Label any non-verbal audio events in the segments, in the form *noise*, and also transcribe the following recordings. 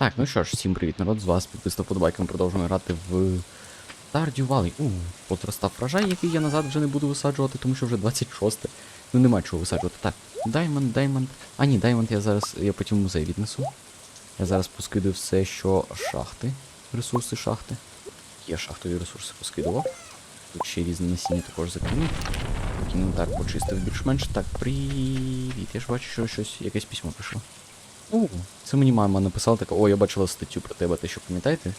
Так, ну що ж, всім привіт, народ, з вас підписав подобайками, продовжуємо грати в Stardew Valley. У, от розстав врожай, який я назад вже не буду висаджувати, тому що вже 26. Ну нема чого висаджувати. Так, Даймонд, Даймонд. А ні, Даймонд я зараз, я потім в музей віднесу. Я зараз поскидаю все, що шахти. Ресурси шахти. Є шахтові ресурси поскидував. Тут ще різне насіння також закинув. Так, почистив більш-менш. Так, привіт. Я ж бачу, що щось, якесь письмо прийшло. О, це мені мама написала така, о, я бачила статтю про тебе, те, що пам'ятаєте?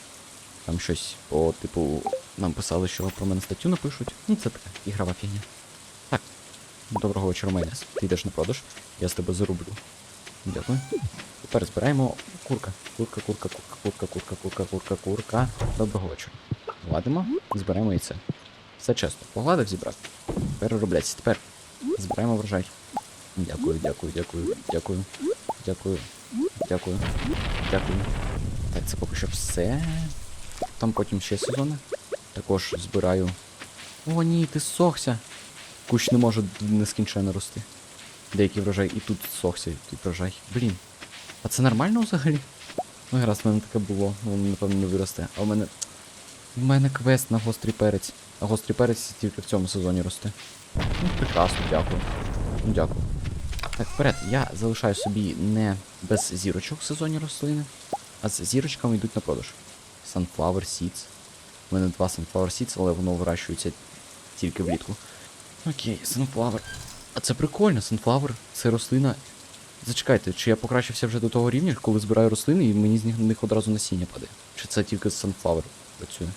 Там щось по типу, нам писали, що про мене статтю напишуть. Ну, це така ігрова фігня. Так. Доброго вечора, Майнес. Ти йдеш на продаж, я з тебе зарублю. Дякую. Тепер збираємо курка. Курка, курка, курка, курка, курка, курка, курка, курка. Доброго вечора. Гладимо, збираємо яйце. Все чесно. Погладив, зібрав. Переробляйся. Тепер збираємо врожай. Дякую, дякую, дякую, дякую. Дякую. Дякую. Дякую. Так, це поки що все. Там потім ще сезони. Також збираю. О, ні, ти сохся. Кущ не може нескінченно рости. Деякий врожай і тут сохся, і врожай. Блін. А це нормально взагалі? Ну, раз в мене таке було, воно напевно не виросте. А в мене. В мене квест на гострий перець. А гострий перець тільки в цьому сезоні росте. Ну, прекрасно, дякую. Ну, дякую. Так, вперед, я залишаю собі не без зірочок в сезоні рослини, а з зірочками йдуть на продаж. Sunflower Seeds. У мене два Sunflower Seeds, але воно вирощується тільки влітку. Окей, Sunflower. А це прикольно, Sunflower це рослина. Зачекайте, чи я покращився вже до того рівня, коли збираю рослини і мені з них, одразу насіння падає? Чи це тільки з Sunflower працює?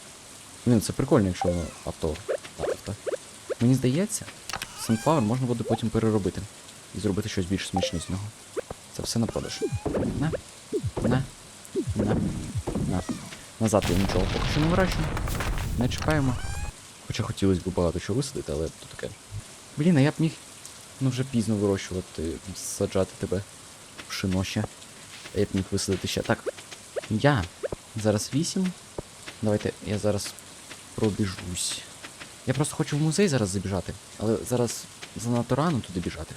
Блін, це прикольно, якщо авто. авто. Мені здається, Sunflower можна буде потім переробити і зробити щось більш смачне з нього. Це все на продаж. На. На. На. На. Назад я нічого поки що не вирощую. Не чекаємо. Хоча хотілося б багато чого висадити, але то таке. Блін, а я б міг ну вже пізно вирощувати, саджати тебе в шиноще. А я б міг висадити ще. Так. Я зараз 8. Давайте я зараз пробіжусь. Я просто хочу в музей зараз забіжати, але зараз занадто рано туди біжати.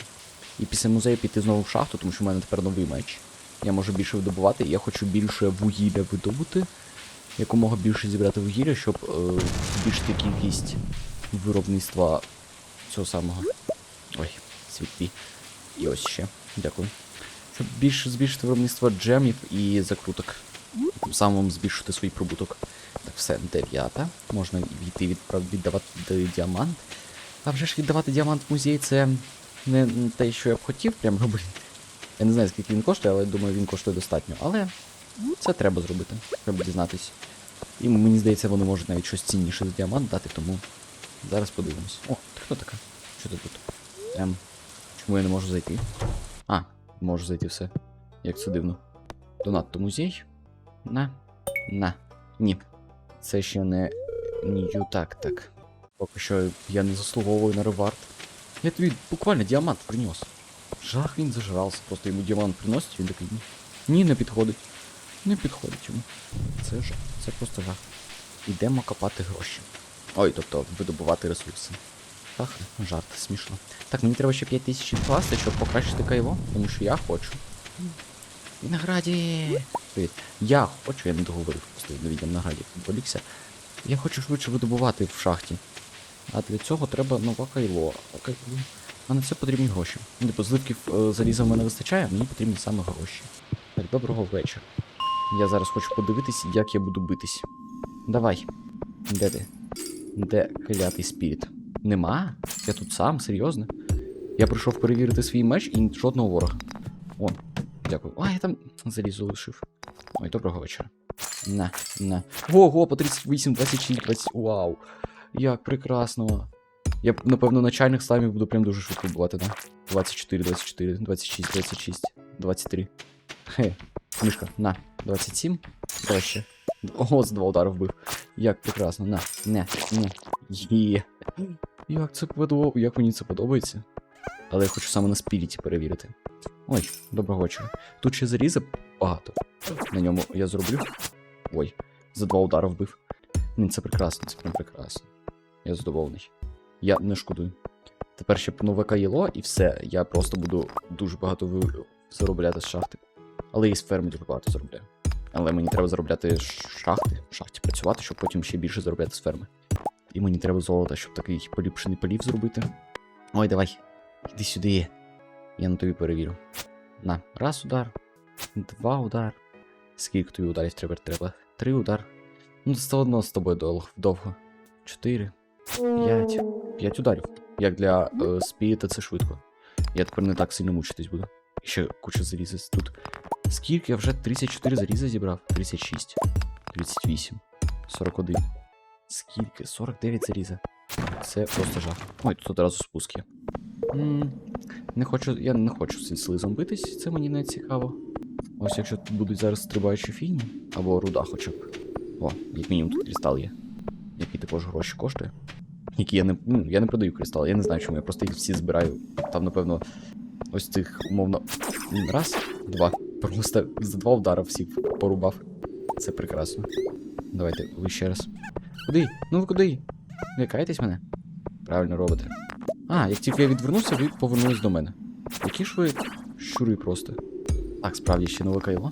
І після музею піти знову в шахту, тому що в мене тепер новий меч. Я можу більше видобувати, і я хочу більше вугілля видобути. Якомога більше зібрати вугілля, щоб е, збільшити кількість виробництва цього самого. Ой, світлі. І ось ще. Дякую. Щоб більше збільшити виробництво джемів і закруток. Тим самим збільшити свій прибуток. Так, все, дев'ята. Можна війти відправ... віддавати діамант. А вже ж віддавати діамант в музей це не те, що я б хотів прям робити. Я не знаю, скільки він коштує, але думаю, він коштує достатньо. Але це треба зробити. Треба дізнатись. І мені здається, вони можуть навіть щось цінніше за діамант дати, тому зараз подивимось. О, ти хто така? Що ти тут? Ем. Чому я не можу зайти? А, можу зайти все. Як це дивно. Донатто музей. На. На. Ні. Це ще не. Нью так, так. Поки що я не заслуговую на ревард. Я тобі буквально діамант принес. Жах він зажрався, просто йому діамант приносить, він такий. Ні, не підходить. Не підходить йому. Це жах, це просто жах. Ідемо копати гроші. Ой, тобто видобувати ресурси. Ах, жарт, смішно. Так, мені треба ще 5 тисяч щоб покращити кайво, тому що я хочу. Винограді! Я хочу, я не договорив, просто на відео награді. Я хочу швидше видобувати в шахті. А для цього треба нова кайло. А на це потрібні гроші. Типу, зливків е, заліза в мене вистачає, мені потрібні саме гроші. Доброго вечора. Я зараз хочу подивитись, як я буду битись. Давай. Де ти? Де клятий спіріт? Нема? Я тут сам, серйозно? Я прийшов перевірити свій меч і жодного ворога. О, дякую. А, я там залізо лишив. Ой, доброго вечора. На, на. Ого, по 38, 26, 20. Вау. Як прекрасно. Я, напевно, начальних слаймів буду прям дуже швидко бувати, да? 24, 24, 26, 26, 23. Хе, мишка, на, 27. Давай ще. Ого, з два удари вбив. Як прекрасно, на, не, не. Є. Як це подобається, як мені це подобається. Але я хочу саме на спіріті перевірити. Ой, доброго вечора. Тут ще заріза багато. На ньому я зроблю. Ой, за два удари вбив. Ні, це прекрасно, це прям прекрасно. Я задоволений. Я не шкодую. Тепер ще нове каїло і все. Я просто буду дуже багато заробляти з шахти. Але і з ферми дуже багато заробляю. Але мені треба заробляти ш- шахти, в шахті працювати, щоб потім ще більше заробляти з ферми. І мені треба золота, щоб такий поліпшений полів зробити. Ой, давай. Іди сюди. Я на тобі перевірю. На, раз удар, два удар. Скільки тобі ударів треба? Треба. Три удар. Ну, це одно з тобою довго. Чотири. П'ять. П'ять ударів. Як для е, спіріта це швидко. Я тепер не так сильно мучитись буду. І ще куча заліза тут. Скільки я вже 34 заліза зібрав? 36, 38, 41. Скільки? 49 заліза. Це просто жах. Ой, тут одразу спуск є. не хочу, я не хочу з слизом битись, це мені не цікаво. Ось якщо тут будуть зараз стрибаючі фільми, або руда хоча б. О, як мінімум тут кристал є. Який також гроші коштує. Які я не. Ну, я не продаю кристал, я не знаю чому, я просто їх всі збираю. Там, напевно, ось цих, умовно. Раз, два. Просто за два удара всіх порубав. Це прекрасно. Давайте, ви ще раз. Куди? Ну ви куди? Лякаєтесь мене? Правильно робите. А, як тільки я відвернувся, ви повернулись до мене. Які ж ви щури просто. Так, справді ще нове кайло.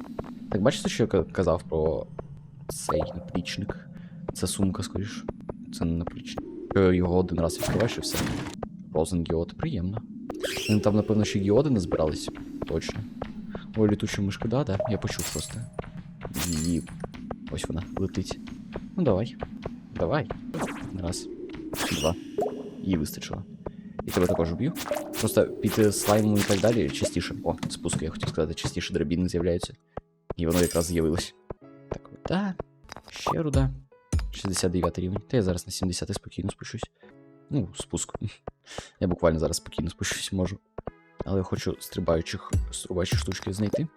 Так бачите, що я казав про цей наплічник? Це сумка, скоріш. Це не наплічник. Що Його один раз відкриваєш і все. Розен гіод, приємно. Вони там, напевно, ще гіоди не збирались. Точно. Ой, літуча мишка, да, да, я почув просто. І ось вона летить. Ну давай. Давай. Раз. Два. Їй вистачило. І тебе також вб'ю. Просто під е, слаймом і так далі частіше. О, спуск, я хотів сказати, частіше драбіни з'являються. І воно якраз з'явилось. Так, руда. Ще руда. 69 рівень. Та я зараз на 70 спокійно спущусь. Ну, спуск. *laughs* Я буквально зараз спокійно спущусь можу. Але я хочу стрибаючих стрибаючі штучки знайти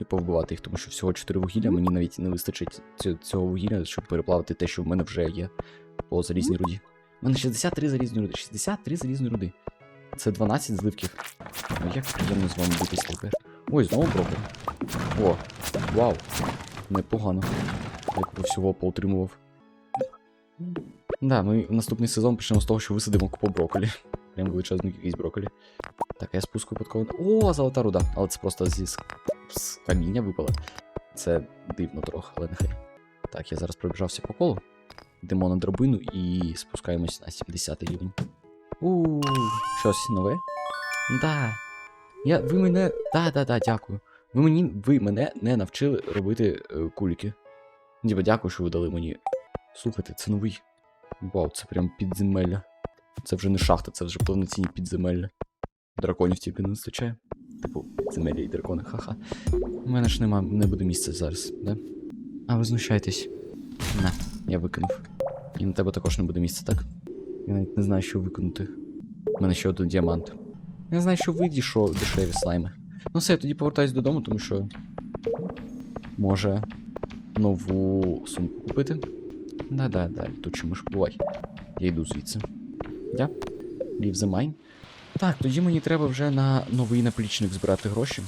і повбивати їх, тому що всього 4 вугілля, мені навіть не вистачить цього вугілля, щоб переплавити те, що в мене вже є по залізній руді. У мене 63 залізні руди. 63 залізні руди. Це 12 зливків. Ну як приємно з вами битись тепер. Ой, знову брокер. О, вау. Непогано. Як всього поутримував. Да, ми наступний сезон почнемо з того, що висадимо купу брокколі. Прям величезну кількість брокколі. Так, я спуску випадково. О, золота руда. Але це просто зі з, каміння випало. Це дивно трохи, але нехай. Так, я зараз пробіжався по колу. Йдемо на драбину і спускаємось на 70 рівень. У, щось нове? Да. Я, ви мене. Да, да, да, дякую. Ви мені, ви мене не навчили робити е, кульки. Діба, дякую, що ви дали мені. Слухайте, це новий. Вау, це прям підземелля. Це вже не шахта, це вже повноцінні підземелля. Драконів тільки не вистачає. Типу, підземелля і дракони, ха-ха. У мене ж нема, не буде місця зараз, да? А ви знущаєтесь. На, я викинув. І на тебе також не буде місця, так? Я навіть не знаю, що викинути. У мене ще один діамант. Я знаю, що ви дішо дешеві слайми. Ну все, я тоді повертаюсь додому, тому що. Може. Нову сумку купити. Да-да, да, тут чому ж бувай. Я йду звідси. Я? Leave the mine. Так, тоді мені треба вже на новий наплічник збирати гроші.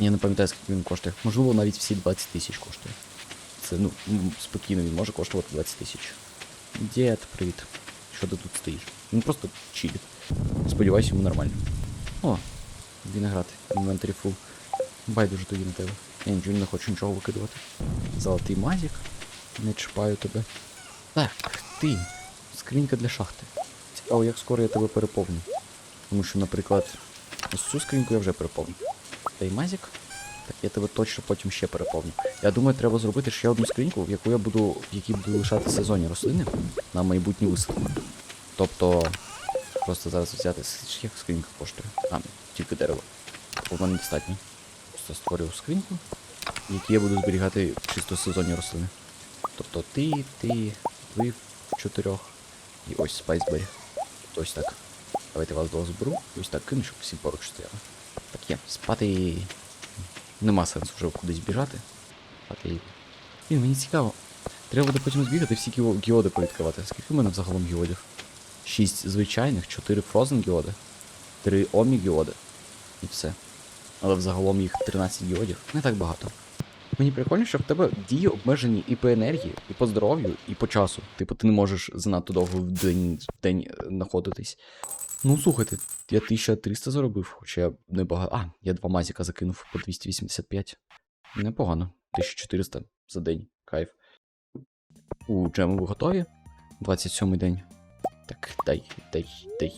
Я не пам'ятаю, скільки він коштує. Можливо, навіть всі 20 тисяч коштує. Це, ну, спокійно він може коштувати 20 тисяч. Дід, привіт. Що ти тут стоїш? Він просто чилить. Сподіваюсь, йому нормально. О, виноград, інвентарі фул. Байдуже тоді на тебе. Я нічого не хочу нічого викидувати. Золотий мазік. Не чіпаю тебе. Так, ти. Скринька для шахти. Цікаво, як скоро я тебе переповню. Тому що, наприклад, ось цю скриньку я вже переповню. Дай мазік. Так, я тебе точно потім ще переповню. Я думаю, треба зробити ще одну скриньку, в яку я буду, в якій буду лишати сезонні рослини на майбутню висадку. Тобто, просто зараз взяти як скринька коштує. А, тільки дерево. У мене достатньо. Просто створюю скриньку, в якій я буду зберігати чисто сезонні рослини. Тобто ти, ти, ви в чотирьох. І ось спайсбері. Ось так. Давайте вас двох зберу. Ось так кину, щоб всі поруч стояли. Так є, спати. Нема сенсу вже кудись біжати. Спати. Блін, мені цікаво. Треба буде потім збігати всі гіоди повідкривати. Скільки в мене взагалом гіодів? Шість звичайних, чотири фрозен гіоди, три омі гіоди. І все. Але взагалом їх 13 гіодів. Не так багато. Мені прикольно, що в тебе дії обмежені і по енергії, і по здоров'ю, і по часу. Типу, ти не можеш занадто довго в день, в день е, знаходитись. Ну, слухайте, я 1300 заробив, хоча я небагато. А, я два мазіка закинув по 285. Непогано. 1400 за день. Кайф. У джему ви готові? 27 й день. Так, дай, дай, дай.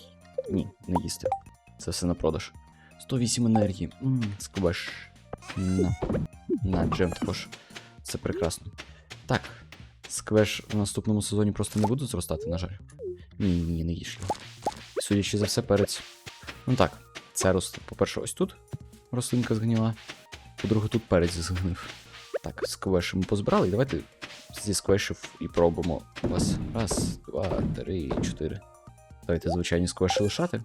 Ні, не їсти. Це все на продаж. 108 енергії. Скубаш. На. На, джем також. Це прекрасно. Так. Сквеш в наступному сезоні просто не будуть зростати, на жаль. Ні, ні, не їж його. Судячи за все, перець. Ну так, це росте. По-перше, ось тут рослинка згніла. По-друге, тут перець згнив. Так, сквеші ми позбирали, і давайте зі сквешів і пробуємо вас. Раз, два, три, чотири. Давайте звичайні сквеші лишати,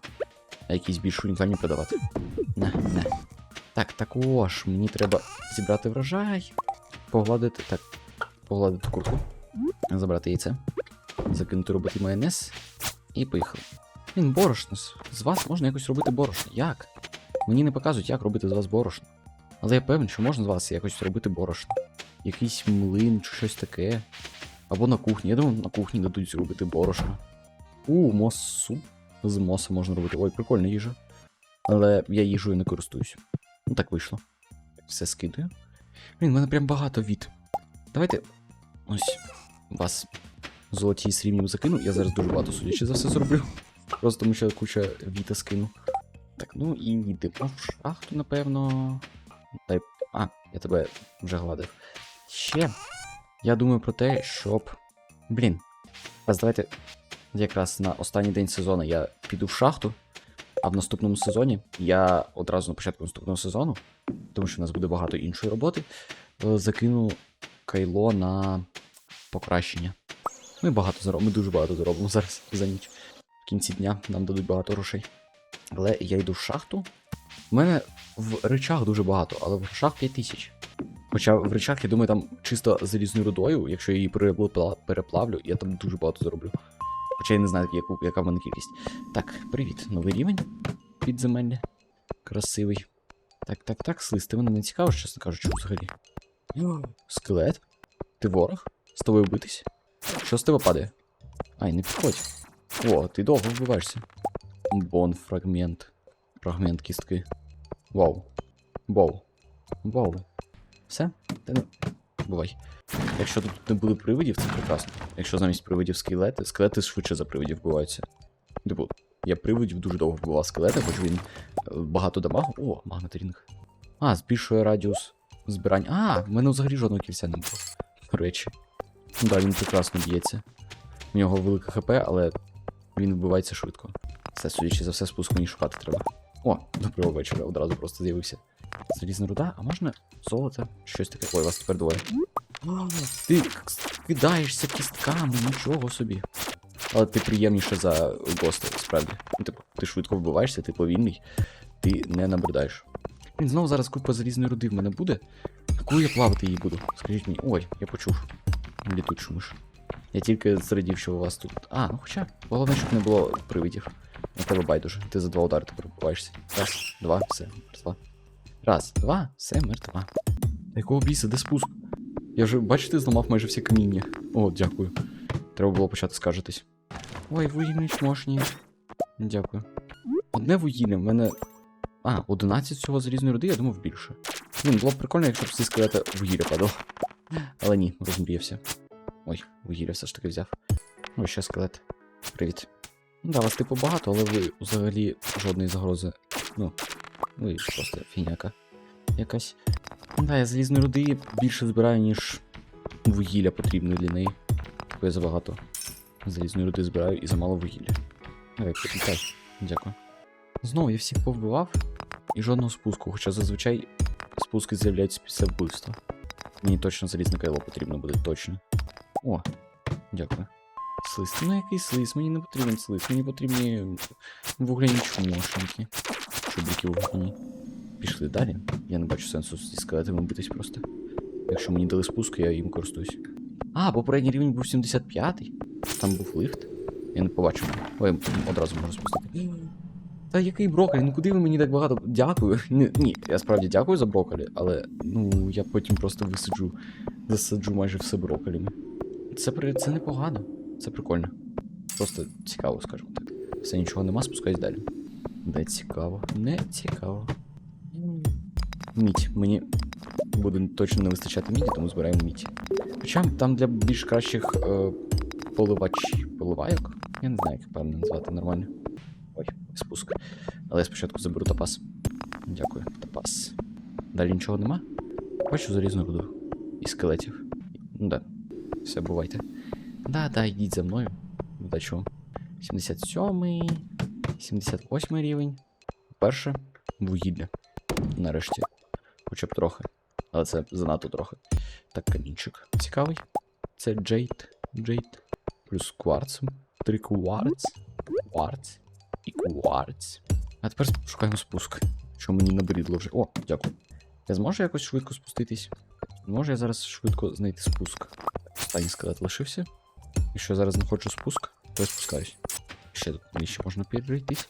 а якісь більш унікальні продавати. Не, не. Так, також мені треба зібрати врожай, погладити. Так, погладити курку, забрати яйце, закинути робити майонез і поїхали. Він борошно. з- вас можна якось робити борошно. Як? Мені не показують, як робити з вас борошно. Але я певен, що можна з вас якось робити борошно. Якийсь млин чи щось таке. Або на кухні. Я думаю, на кухні дадуть зробити борошно. У, мос суп. З моса можна робити. Ой, прикольна їжа. Але я їжею не користуюсь. Ну так вийшло. Все скидаю. Блін, в мене прям багато від. Давайте. Ось. Вас золоті і срібні закину. Я зараз дуже багато судячи за все зроблю. Просто тому що куча віта скину. Так, ну і йдемо в шахту, напевно. Дай. А, я тебе вже гладив. Ще. Я думаю про те, щоб. Блін. Раз давайте якраз на останній день сезону я піду в шахту, а в наступному сезоні я одразу на початку наступного сезону, тому що в нас буде багато іншої роботи, е, закину кайло на покращення. Ми багато заробимо, ми дуже багато заробимо зараз за ніч. В кінці дня нам дадуть багато грошей. Але я йду в шахту. У мене в речах дуже багато, але в грошах 5 тисяч. Хоча в речах, я думаю, там чисто залізною рудою, якщо я її переплавлю, я там дуже багато зароблю. Хоча я не знаю, яку, яка в мене кількість. Так, привіт, новий рівень підземелля. Красивий. Так, так, так, слиз, ти мене не цікавиш, чесно кажучи, взагалі. Скелет? Ти ворог? З тобою битись? Що з тебе падає? Ай, не підходь. О, ти довго вбиваєшся. Бон фрагмент. Фрагмент кістки. Вау. Вау. Вау. Все? Та не. Бувай. Якщо тут не буде привидів, це прекрасно. Якщо замість привидів скелети, скелети швидше за привидів вбиваються. Типу, я привидів дуже довго вбивав скелети, хоч він е, багато дамагу. О, магнетрінг. А, збільшує радіус збирання. А, в мене взагалі жодного кільця не було. До речі. Ну да, він прекрасно б'ється. У нього велике ХП, але він вбивається швидко. Все, судячи за все, спуску мені шукати треба. О, доброго вечора, одразу просто з'явився. Залізна руда, а можна золото? Щось таке. Ой, вас тепер двоє. Ти кидаєшся кістками, нічого собі. Але ти приємніше за госта, справді. Ну, типу, ти швидко вбиваєшся, ти повільний, ти не набридаєш. Він знову зараз купа залізної руди в мене буде. Коли я плавати її буду? Скажіть мені. Ой, я почув. Літучу миш. Я тільки зрадів, що у вас тут. А, ну хоча, головне, щоб не було привидів. На тебе байдуже. Ти за два удари тепер вбиваєшся. Раз, два, все, мертва. Раз, два, все, мертва. Якого біса, де спуск? Я вже, бачите, зламав майже всі каміння. О, дякую. Треба було почати скаржитись. Ой, вугільні чмошні. Дякую. Одне вугілля, в мене. А, 11 всього залізної руди, я думав більше. Блін, було б прикольно, якщо б всі скелети вугілля падало. Але ні, розмріявся. Ой, вугілля все ж таки взяв. Ой, ще скелет. Привіт. Ну да, вас типу багато, але ви взагалі жодної загрози. Ну, ви просто фіняка. Якась. Да, я залізної руди більше збираю, ніж вугілля потрібно для неї. Типу я забагато залізної руди збираю і замало вугілля. Давай, підлітай. Дякую. Знову я всіх повбивав і жодного спуску, хоча зазвичай спуски з'являються після вбивства. Мені точно залізне кайло потрібно буде, точно. О, дякую. Слиз, ну який слиз? Мені не потрібен слиз, мені потрібні вугляні чмошники. Чубрики вугляні. Пішли далі. Я не бачу сенсу зі скелетами битись просто. Якщо мені дали спуск, я їм користуюсь. А, попередній рівень був 75-й. Там був лифт. Я не побачив. Ой, одразу можу спустити. Та який брокколі? Ну куди ви мені так багато. Дякую. *laughs* Ні, ні, я справді дякую за брокколі, але ну я потім просто висаджу, засаджу майже все брокколями. Це при... це непогано. Це прикольно. Просто цікаво, скажімо так. Все нічого нема, спускаюсь далі. Не цікаво. Не цікаво. Мідь, мені буде точно не вистачати міді, тому збираємо мідь. Хоча там для більш кращих е, поливач поливайок. Я не знаю, як правильно назвати нормально. Ой, спуск. Але я спочатку заберу топаз. Дякую, топаз. Далі нічого нема? Бачу залізну руду. І скелетів. Ну да. Все, бувайте. Да, да, йдіть за мною. Удачу. 77, 78 рівень. Перше вугілля. Нарешті. Хоча б трохи. Але це занадто трохи. Так, камінчик. Цікавий. Це джейд. Джейд. Плюс кварц. Три кварц. Кварц. І кварц. А тепер шукаємо спуск. Що мені набридло вже. О, дякую. Я зможу якось швидко спуститись? Може я зараз швидко знайти спуск. Останній скелет лишився. Якщо я зараз знаходжу спуск, то я спускаюсь. Ще тут нижче можна перейтись.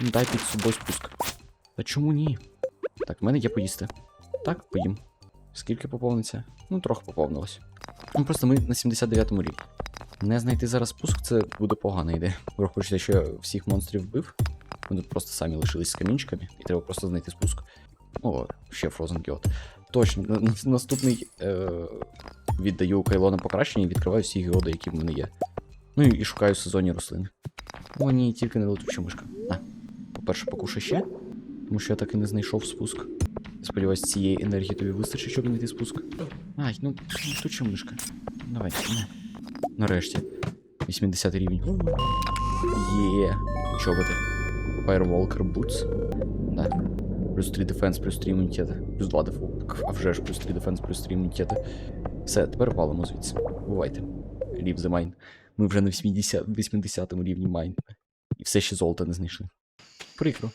Дай під собою спуск. Та чому ні? Так, в мене є поїсти. Так, поїм. Скільки поповниться? Ну, трохи поповнилось. Ну, просто ми на 79-му рівні. Не знайти зараз спуск це буде погана ідея. Враховуючи, що я всіх монстрів вбив. Ми тут просто самі лишились з камінчиками, і треба просто знайти спуск. О, ще Frozen Guild. Точно, на- на- наступний е- віддаю кайло на покращення і відкриваю всі геоди, які в мене є. Ну і, і шукаю сезонні рослини. О, ні, тільки не летуча мишка. На. По-перше, покушай ще, тому що я так і не знайшов спуск. Сподіваюсь, цієї енергії тобі вистачить, щоб знайти спуск. Ай, ну, летуча мишка. Давай, на. Нарешті. 80 рівень. Є. Чоботи. Firewalker Boots. Да. Плюс 3 дефенс, плюс 3 імунітети. Плюс 2 дефолт. А вже ж плюс 3 дефенс, плюс 3 імунітети. Все, тепер валимо звідси. Бувайте. Leave the mine. Ми вже на 80, 80 рівні майн. І все ще золота не знайшли. Прикро.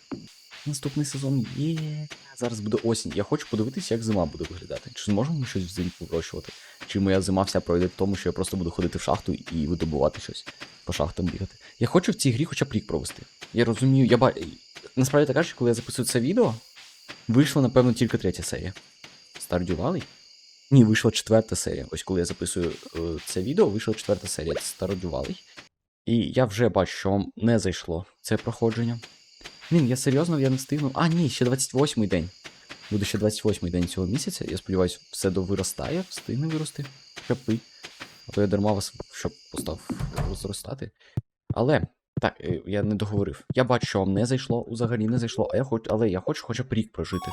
Наступний сезон є. Зараз буде осінь. Я хочу подивитися, як зима буде виглядати. Чи зможемо ми щось взимку вирощувати? Чи моя зима вся пройде в тому, що я просто буду ходити в шахту і видобувати щось, по шахтам бігати. Я хочу в цій грі хоча б рік провести. Я розумію, я ба... Насправді так кажучи, коли я записую це відео, вийшла, напевно, тільки третя серія. Stardew? Ні, вийшла четверта серія. Ось коли я записую е, це відео, вийшла четверта серія Stardew. І я вже бачу, що вам не зайшло це проходження. Блін, я серйозно я не встигну. А, ні, ще 28-й день. Буде ще 28-й день цього місяця. Я сподіваюся, все довиростає, встигне вирости. Ви. А то я дарма вас щоб постав розростати. Але. Так, е, я не договорив. Я бачу, що вам не зайшло, взагалі не зайшло, а я хочу, але я хочу хоча б рік прожити.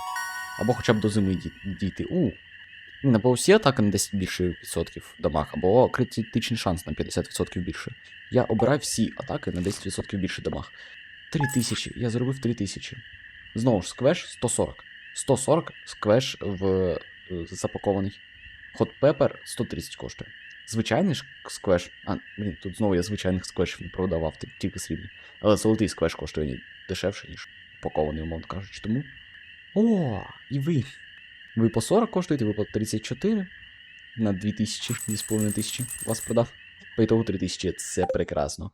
Або хоча б до зими ді- дійти. У. Ні, або всі атаки на 10 більше відсотків дамаг, або критичний шанс на 50% більше. Я обираю всі атаки на 10% більше дамаг. 3000. Я зробив 3000. Знову ж, сквеш 140. 140 сквеш в е, запакований. Hot Pepper 130 коштує. Звичайний сквеш. А, блін, тут знову я звичайних сквешів не продавав, тільки срібні. Але золотий сквеш коштує дешевше, ніж пакований, умовно кажучи. Тому. О, і ви. Ви по 40 коштуєте, ви по 34 на 2000, 2500 вас продав. По ітогу 3000, це прекрасно.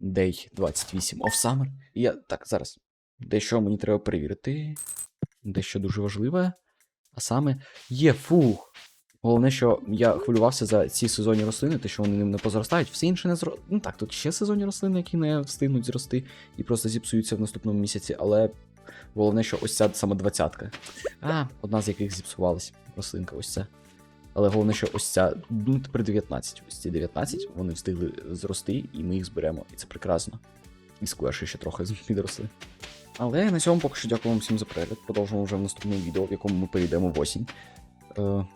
Day 28 of Summer. Я. Так, зараз. Дещо мені треба перевірити. Дещо дуже важливе. А саме. Є фух. Головне, що я хвилювався за ці сезонні рослини, те, що вони ним не позростають, все інше не зро... Ну так, тут ще сезонні рослини, які не встигнуть зрости і просто зіпсуються в наступному місяці, але головне, що ось ця саме двадцятка. А, одна з яких зіпсувалась. Рослинка, ось ця. Але головне, що ось ця, ну тепер 19. Ось ці 19, вони встигли зрости, і ми їх зберемо. І це прекрасно. І сквеші ще трохи підросли. Але на цьому поки що дякую вам всім за перегляд. Продовжимо вже в наступному відео, в якому ми перейдемо в осінь. Е,